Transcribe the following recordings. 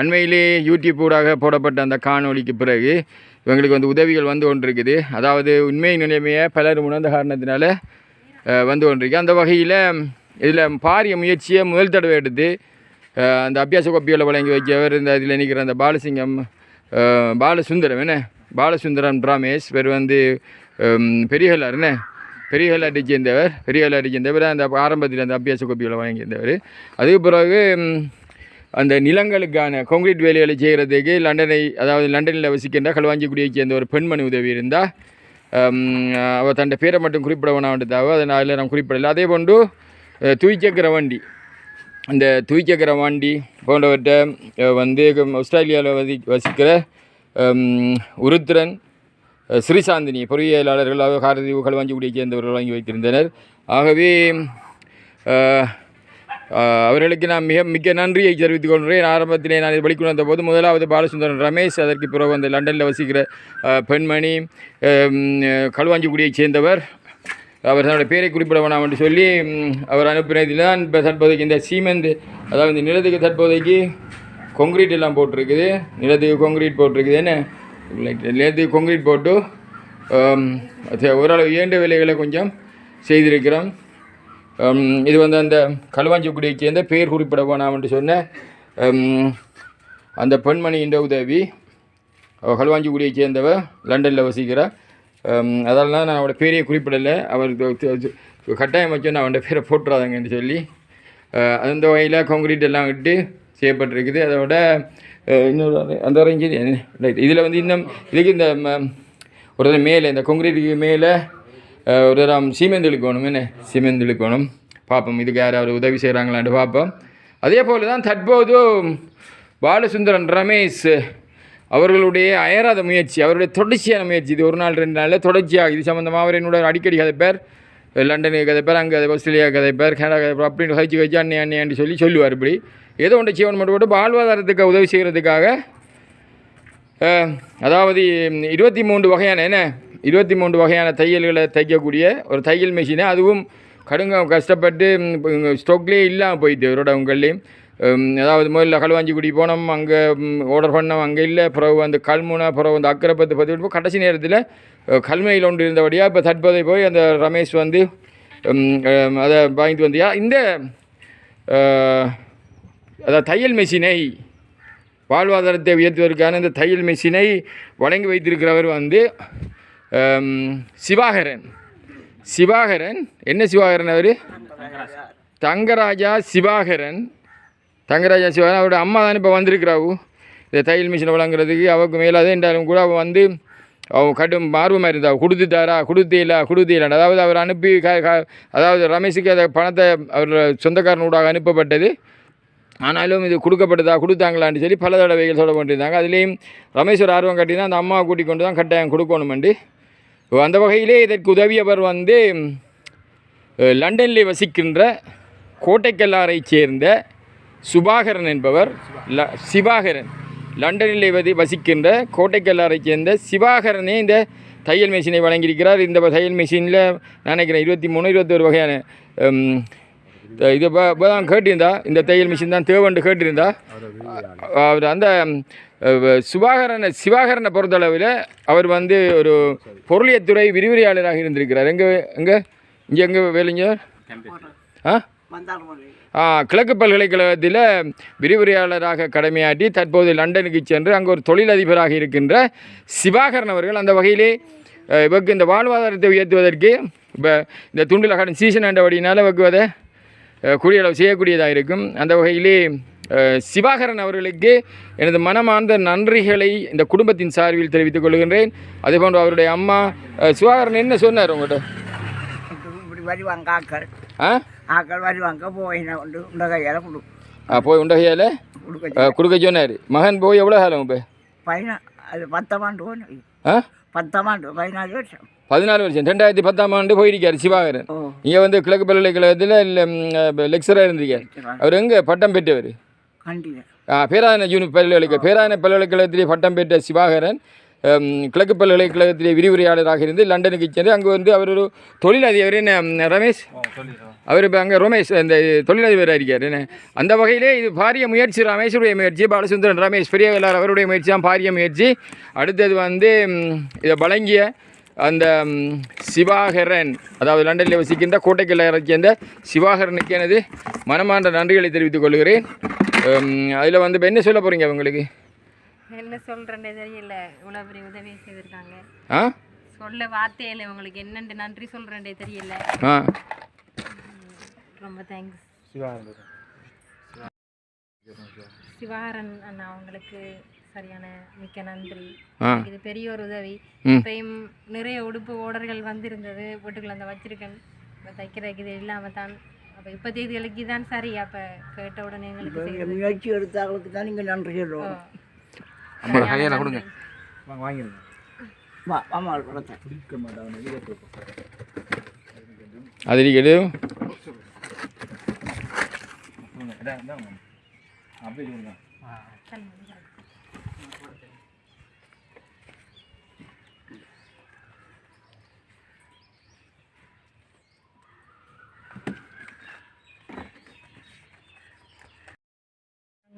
அண்மையிலே யூடியூப் ஊடாக போடப்பட்ட அந்த காணொலிக்கு பிறகு இவங்களுக்கு வந்து உதவிகள் வந்து கொண்டிருக்குது. அதாவது உண்மை நிலைமையை பலர் உணர்ந்த காரணத்தினால வந்து கொண்டிருக்கு. அந்த வகையில் இதில் பாரிய முயற்சியை முதல் தடவை எடுத்து அந்த அபியாச கோப்பிகளை வழங்கி வைக்கவர் இந்த இதில் நிற்கிற அந்த பாலசிங்கம் பாலசுந்தரம் என்ன? பாலசுந்தரம் ரமேஷ் இவர் வந்து பெரியகல்லார் என்ன? பெரியகல்லாட்டை சேர்ந்தவர். பெரியகல்லாட்டை சேர்ந்தவர். அந்த ஆரம்பத்தில் அந்த அபியாச கோப்பிகளை வழங்கியிருந்தவர். அதுக்கு பிறகு அந்த நிலங்களுக்கான கான்கிரீட் வேலைகளை செய்கிறதுக்கு லண்டனை அதாவது லண்டனில் வசிக்கின்ற களுவாஞ்சிக்குடியைச் சேர்ந்த ஒரு பெண்மணி உதவி இருந்தால் அவள் தன் பேரை மட்டும் குறிப்பிட வேணாம்ன்றதாக அதனால் நான் குறிப்பிடலை. அதே போன்று அஹ், வண்டி. அந்த துவிச்சக்கர வண்டி போன்றவற்றை வந்து ஆஸ்திரேலியாவில் வசி வசிக்கிற உருத்ரன் உருத்திரன் ஸ்ரீசாந்தினி பொறியியலாளர்கள் காரதீவு களுவாஞ்சிக்குடியைச் சேர்ந்தவர்கள் வாங்கி வைத்திருந்தனர். ஆகவே அவர்களுக்கு நான் மிக மிக்க நன்றியை தெரிவித்துக் கொள்கிறேன். ஆரம்பத்திலே நான் இது வெளிக்கொண்டு போது முதலாவது பாலசுந்தரன் ரமேஷ் அதற்கு பிறகு அந்த லண்டனில் வசிக்கிற பெண்மணி களுவாஞ்சிக்குடியைச் சேர்ந்தவர். அவர் தன்னுடைய பேரை குறிப்பிட வேணாம் என்று சொல்லி அவர் அனுப்பினதில் தான் இப்போ தற்போதைக்கு இந்த சீமெண்ட் அதாவது இந்த நிலத்துக்கு தற்போதைக்கு கொங்க்ரீட் எல்லாம் போட்டிருக்குது. நிலத்துக்கு கொங்க்ரீட் போட்டிருக்குது. என்ன? நிலத்துக்கு கொங்க்ரீட் போட்டு ஓரளவு இயன்ற வேலைகளை கொஞ்சம் செய்திருக்கிறோம். இது வந்து அந்த களுவாஞ்சிக்குடியைச் சேர்ந்த பேர் குறிப்பிட வேணாம் என்று சொன்ன அந்த அந்த பெண்மணியின் உதவி. அவள் களுவாஞ்சிக்குடியைச் சேர்ந்தவ லண்டனில் வசிக்கிறார் அதெல்லாம் நான் அவரோட பேரையே குறிப்பிடலை. அவர் கட்டாயம் வச்சு நான் அவன் பேரை போட்டுறாதங்கன்னு சொல்லி அந்த வகையில் கான்கிரீட் எல்லாம் விட்டு செய்யப்பட்டிருக்குது. அதோட இன்னொரு அந்த அரேஞ்சு ரைட் இதில் வந்து இன்னும் இதுக்கு இந்த ஒரு மேலே இந்த கொங்கிரீட்டுக்கு மேலே ஒரு தரம் சீமெந்து இழுக்கணும் என்ன? சீமெந்து இழுக்கணும். பார்ப்போம் இதுக்கு யாராவது உதவி செய்கிறாங்களான்ட்டு பார்ப்போம் அதே போல் தான் தற்போது பாலசுந்தரன் ரமேஷ் அவர்களுடைய அயராத முயற்சி அவருடைய தொடர்ச்சியான முயற்சி. இது ஒரு நாள் ரெண்டு நாளில் தொடர்ச்சியாக இது சம்மந்தமாக அவர் என்னோட அடிக்கடி கதைப்பார். லண்டனுக்கு கதைப்பார் அங்கே ஆஸ்திரேலியா கதைப்பார் கனடா கதைப்பார் அப்படின்னு கழிச்சு கழிச்சு அண்ணே அண்ணேன்னு சொல்லி சொல்லுவார் இப்படி. ஏதோ ஒன்று சீவன் மட்டும் போட்டு வாழ்வாதாரத்துக்கு உதவி செய்கிறதுக்காக அதாவது இருபத்தி மூன்று வகையான என்ன? இருபத்தி மூன்று வகையான தையல்களை தைக்கக்கூடிய ஒரு தையல் மிஷினு அதுவும் கடுங்க கஷ்டப்பட்டு ஸ்டோக்லேயே இல்லாமல் போயிட்டு இவரோட உங்கள்லேயும் அதாவது முதல்ல களுவாஞ்சிக்குடி போனோம் அங்கே ஆர்டர் பண்ணோம் அங்கே இல்லை. பிறகு அந்த கல்முனை பிறகு அந்த அக்கரைப்பத்து பற்றி கடைசி நேரத்தில் கல்மையில் ஒன்று இருந்தபடியாக இப்போ தற்போதை போய் அந்த ரமேஷ் வந்து அதை வாங்கிட்டு வந்தியா. இந்த அதாவது தையல் மிஷினை வாழ்வாதாரத்தை உயர்த்துவதற்கான இந்த தையல் மிஷினை வழங்கி வைத்திருக்கிறவர் வந்து சிவாகரன். சிவாகரன் என்ன சிவாகரன் அவர்? தங்கராஜா சிவாகரன். தங்கராஜா சிவாகரன் அவரோட அம்மா தான் இப்போ வந்திருக்கிறாவு. இந்த தையல் மிஷினை வழங்குறதுக்கு அவருக்கு மேலாத என்றாலும் கூட அவள் வந்து அவன் கடும் ஆர்வமாக இருந்தா கொடுத்துட்டாரா? கொடுத்தீங்களா கொடுத்தீங்களா அதாவது அவர் அனுப்பி அதாவது ரமேஷுக்கு அந்த பணத்தை அவர் சொந்தக்காரனூடாக அனுப்பப்பட்டது. ஆனாலும் இது கொடுக்கப்பட்டதா? கொடுத்தாங்களான்னு சொல்லி பல தடவைகள் சொல்ல வேண்டியிருந்தாங்க அதுலேயும் ரமேஸ்வர் ஆர்வம் கட்டி தான் அந்த அம்மாவை கூட்டிக் கொண்டு தான் கட்டாயம் கொடுக்கணுமெண்டு. அந்த வகையிலே இதற்கு உதவியவர் வந்து லண்டனில் வசிக்கின்ற கோட்டைக்கல்லாரை சேர்ந்த சுபாகரன் என்பவர் ல சிவாகரன். லண்டனில் வதி வசிக்கின்ற கோட்டைக்கல்லாரை சேர்ந்த சிவாகரனே இந்த தையல் மிஷினை வழங்கியிருக்கிறார். இந்த தையல் மிஷினில் நினைக்கிறேன் இருபத்தி மூணு இருபத்தொரு வகையான இது இப்போ இப்போ தான் கேட்டிருந்தா இந்த தையல் மிஷின் தான் தேவைன்னு கேட்டிருந்தா. அவர் அந்த சுபாகரனை சிவாகரனை பொறுத்தளவில் அவர் வந்து ஒரு பொருளியத்துறை விரிவுரையாளராக இருந்திருக்கிறார். எங்கே எங்கே? இங்கே எங்கே வேலைங்க ஆ? கிழக்கு பல்கலைக்கழகத்தில் விரிவுரையாளராக கடமையாற்றி தற்போது லண்டனுக்கு சென்று அங்கே ஒரு தொழிலதிபராக இருக்கின்ற சிவாகரன் அவர்கள் அந்த வகையிலே இவருக்கு இந்த வாழ்வாதாரத்தை உயர்த்துவதற்கு இப்போ இந்த துண்டில் கடன் சீசன் ஆண்டபடினால இவருக்கு அதை குடியளவு செய்யக்கூடியதாக இருக்கும். அந்த வகையிலே சிவாகரன் அவர்களுக்கு எனது மனமார்ந்த நன்றிகளை இந்த குடும்பத்தின் சார்பில் தெரிவித்துக் கொள்கின்றேன். அதேபோன்று அவருடைய அம்மா சிவாகரன் என்ன சொன்னார் உங்கள்கிட்ட இப்படி வருவாங்க ஆக்கள். ஆ? ஆக்கள் வருவாங்க போயின கொண்டு கொடு. ஆ, போய் உண்டகையால் கொடுக்க சொன்னார். மகன் போய் எவ்வளோ காலம் இப்போ? பதினா அது பத்தாமாண்டு போன ஆ? பத்தாமாண்டு பதினாலு வருஷம். பதினாலு வருஷம். ரெண்டாயிரத்தி பத்தாம் ஆண்டு போயிருக்கார் சிவாகரன். இங்கே வந்து கிழக்கு பல்கலைக்கழகத்தில் லெக்சராக இருந்திருக்கார். அவர் எங்கே? பட்டம் பெற்றவர். பேராதன யூனி பல்கலைக்கழக பேராதன பல்கலைக்கழகத்திலே பட்டம் பெற்ற சிவாகரன் கிழக்கு பல்கலைக்கழகத்திலே விரிவுரையாளராக இருந்து லண்டனுக்கு சென்று அங்கு வந்து அவர் ஒரு தொழிலதிபர் என்ன ரமேஷ்? அவர் இப்போ அங்கே ரமேஷ் இந்த தொழிலதிபராக இருக்கார் என்ன? அந்த வகையிலே இது பாரிய முயற்சி ரமேஷுடைய முயற்சி பாலசுந்தரன் ரமேஷ் பெரியவலார் அவருடைய முயற்சி தான் பாரிய முயற்சி. அடுத்தது வந்து இதை வழங்கிய அந்த சிவாகரன் அதாவது லண்டனில் வசிக்கின்ற கோட்டைக்கல்லை சேர்ந்த சிவாகரனுக்கு எனது மனமார்ந்த நன்றிகளை தெரிவித்துக் கொள்கிறேன். அதில் வந்து இப்போ என்ன சொல்ல போகிறீங்க உங்களுக்கு? என்ன சொல்றேன்னு தெரியல. இவ்வளோ பெரிய உதவி செய்திருக்காங்க. ஆ? சொல்ல வார்த்தை இல்லை உங்களுக்கு என்னென்று நன்றி சொல்றேன்டே தெரியல. ஆ. ரொம்ப தேங்க்ஸ் சிவாகரன் அண்ணா அவங்களுக்கு சரியான மிக்க நன்றி. இது பெரிய ஒரு உதவி. இப்பயும் நிறைய உடுப்பு ஓடர்கள் வந்திருந்தது வீட்டுக்குள்ள அந்த வச்சிருக்கேன். இப்போ தைக்கிறதுக்கு இது இல்லாமல் தான் அப்போ இப்போ தேதிகளுக்கு தான் சரி. அப்போ கேட்ட உடனே எங்களுக்கு. முயற்சி எடுத்தாங்களுக்கு தான் நீங்கள் நன்றி சொல்லுவோம் சரியான நன்றி. வா ஆமா கொடுத்தேன் அது இருக்குது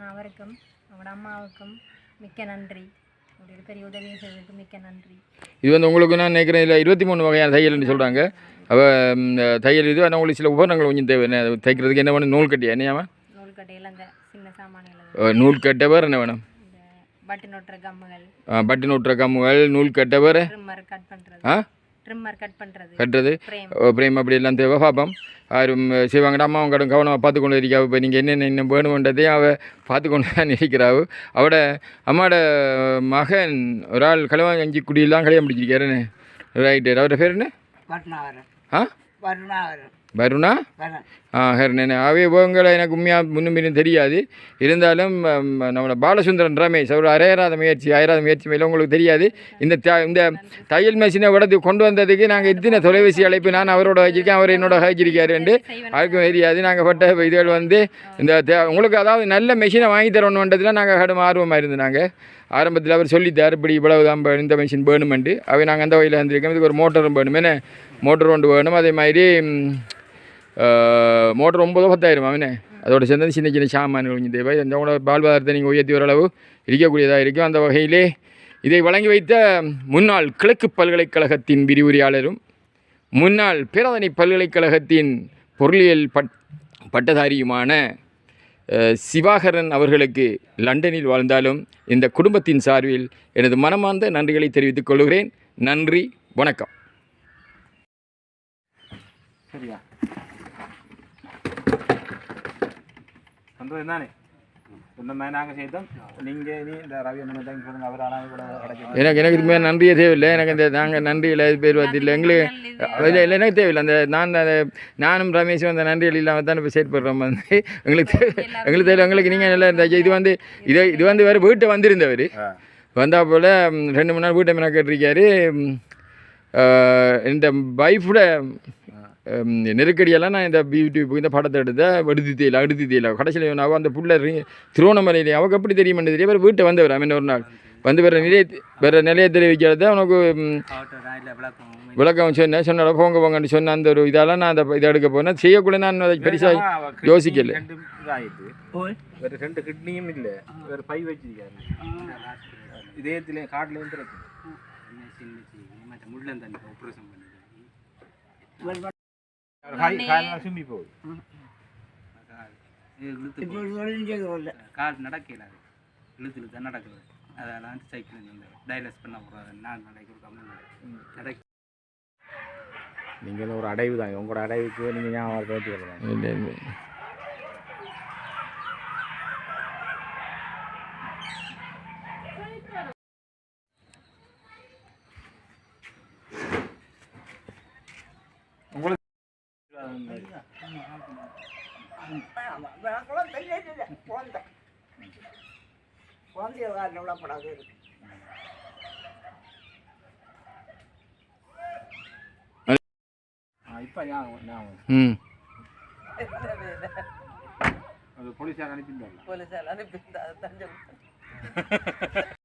அவருக்கும் அவங்களோட அம்மாவுக்கும் மிக்க நன்றி. ஒரு பெரிய உதவியை செய்ததுக்கு மிக்க நன்றி. இது வந்து உங்களுக்கு நான் நினைக்கிறேன் இதில் இருபத்தி மூணு வகையான தையல்னு சொல்கிறாங்க அவ ம், தையல் இது ஆனால் உங்களுக்கு சில உபகரணங்கள் கொஞ்சம் தேவை. என்ன தைக்கிறதுக்கு என்ன வேணும்? நூல் கட்டி என்னையாமா நூல்கட்டையில் அந்த சின்ன சாமான்கள் நூல் கட்ட வேறு என்ன வேணும்? இந்த பட்டன் ஒட்டுற கம்முகள். பட்டு நூற்ற கம்முகள் நூல் கட்ட வேறு கட் பண்ணுறது ஆ? ட்ரிம்மர் கட் பண்ணுறது கட்டுறது. பிரேம் அப்படி எல்லாம் தேவை. பார்ப்போம் யாரும் சிவங்கட அம்மாவும் கடும் கவனமாக பார்த்து கொண்டு இருக்கா இப்போ நீங்கள் என்னென்ன இன்னும் வேணுமென்றதையும் அவள் பார்த்து கொண்டு தான் இருக்கிறாவு. அவட அம்மாவோட மகன் ஒரு ஆள் களவாஞ்சி குடியெல்லாம் கல்யாணம் முடிச்சிருக்காருன்னு ரைட்டு அவரோட பேர் என்ன? ஆ? வருணா ஹர்னன் அவை இவங்களை எனக்கு உண்மையாக முன்னும் பின்னும் தெரியாது. இருந்தாலும் நம்மளோட பாலசுந்தரன் ரமேஷ் அவர் அரையறாத முயற்சி அயராத முயற்சி மேலே உங்களுக்கு தெரியாது. இந்த த இந்த தையல் மிஷினை விடத்து கொண்டு வந்ததுக்கு நாங்கள் எத்தனை தொலைபேசி அழைப்பு நான் அவரோட வச்சிருக்கேன் அவர் என்னோட வச்சிருக்காருண்டு அதுக்கும் தெரியாது. நாங்கள் பட்ட இதுகள் வந்து இந்த உங்களுக்கு அதாவது நல்ல மிஷினை வாங்கி தரணுன்றதுல நாங்கள் கடும் ஆர்வமாக இருந்தாங்க ஆரம்பத்தில் அவர் சொல்லித்தார் இப்படி இவ்வளவு தான் இந்த மிஷின் வேணுமெண்டு அவை நாங்கள் அந்த வகையில் வந்திருக்கோம் இதுக்கு ஒரு மோட்டரும் வேணும் என்ன? மோட்டர் ஒன்று வேணும். அதே மாதிரி மோட்டர் ஒம்பதோ பத்தாயிரம் அவனே. அதோட சேர்ந்து சின்ன சின்ன சாமான்கள் கொஞ்சம் தேவை. இந்த கூட வாழ்வாதாரத்தை நீங்கள் உயர்த்தி ஓரளவு இருக்கக்கூடியதாக இருக்கும். அந்த வகையிலே இதை வழங்கி வைத்த முன்னாள் கிழக்கு பல்கலைக்கழகத்தின் விரிவுரையாளரும் முன்னாள் பேராதனை பல்கலைக்கழகத்தின் பொருளியல் பட் பட்டதாரியுமான சிவாகரன் அவர்களுக்கு லண்டனில் வாழ்ந்தாலும் இந்த குடும்பத்தின் சார்பில் எனது மனமார்ந்த நன்றிகளை தெரிவித்துக் கொள்கிறேன். நன்றி வணக்கம். சரியா? சந்தோஷம் தானே சொன்ன மாதிரி நாங்கள் செய்தோம் நீங்கள் நீ இந்த ரவி அண்ணன் சொல்லுங்க அவர் ஆனால் கூட கிடைக்கும் எனக்கு எனக்கு இதுமாதிரி நன்றியே தேவையில்லை. எனக்கு இந்த நாங்கள் நன்றியில் பேர் பார்த்தில்லை எங்களுக்கு இல்லை இல்லை எனக்கு தேவையில்லை. அந்த நான் அந்த நானும் ரமேஷும் அந்த நன்றிகள் இல்லாமல் தான் இப்போ செயற்படுறோம். வந்து எங்களுக்கு தேவை எங்களுக்கு தேவை எங்களுக்கு நீங்கள் நல்லா இருந்தாச்சு இது வந்து இது இது வந்து வேறு வீட்டை வந்திருந்தவர். வந்தா போல் ரெண்டு மூணு நாள் வீட்டை மேலே கேட்டிருக்காரு. இந்த வைஃபோட நெருக்கடியெல்லாம் நான் இந்த யூடியூப் இந்த படத்தை எடுத்த எடுத்து தெரியல எடுத்து தெரியல கடைசியில் நான் அந்த புள்ள திருவண்ணாமலையிலே அவருக்கு எப்படி தெரியுமென்று தெரிய வேறு வீட்டை வந்தவர் அவன் ஒரு நாள். வந்து வேறு நிலைய வேறு நிலையத்தில் வைக்கிறத உனக்கு விளக்கம் சொன்னேன் சொன்னால போங்க போங்கன்னு சொன்ன அந்த ஒரு இதெல்லாம் நான் அந்த இதை எடுக்க போனேன். செய்யக்கூட நான் அதை பெருசாக யோசிக்கல. வேற ரெண்டு கிட்னியும் இல்லை. வேற பை வச்சிருக்காரு. இதயத்திலே இருக்கு சும்பி போகுது இப்போ தொழில் செய்து கொள்ள கால் நடக்கல அது இழுத்து இழுத்து நடக்குது அதெல்லாம் சைக்கிள் இந்த டைலஸ் பண்ண போகிறது நான் நடக்க கம்மி நடக்க நீங்கள் ஒரு அடைவு தான் உங்களோட அடைவுக்கு நீங்கள் ஞாபகம் வச்சுக்கலாம் இல்லை இல்லை ஆமா விளக்கெல்லாம் தெரியல குழந்தை குழந்தைய காரணம் விடப்படாது இப்போ ஞாபகம் அது போலீஸார் அனுப்பியிருந்தாங்க போலீஸார் அனுப்பி தஞ்சம்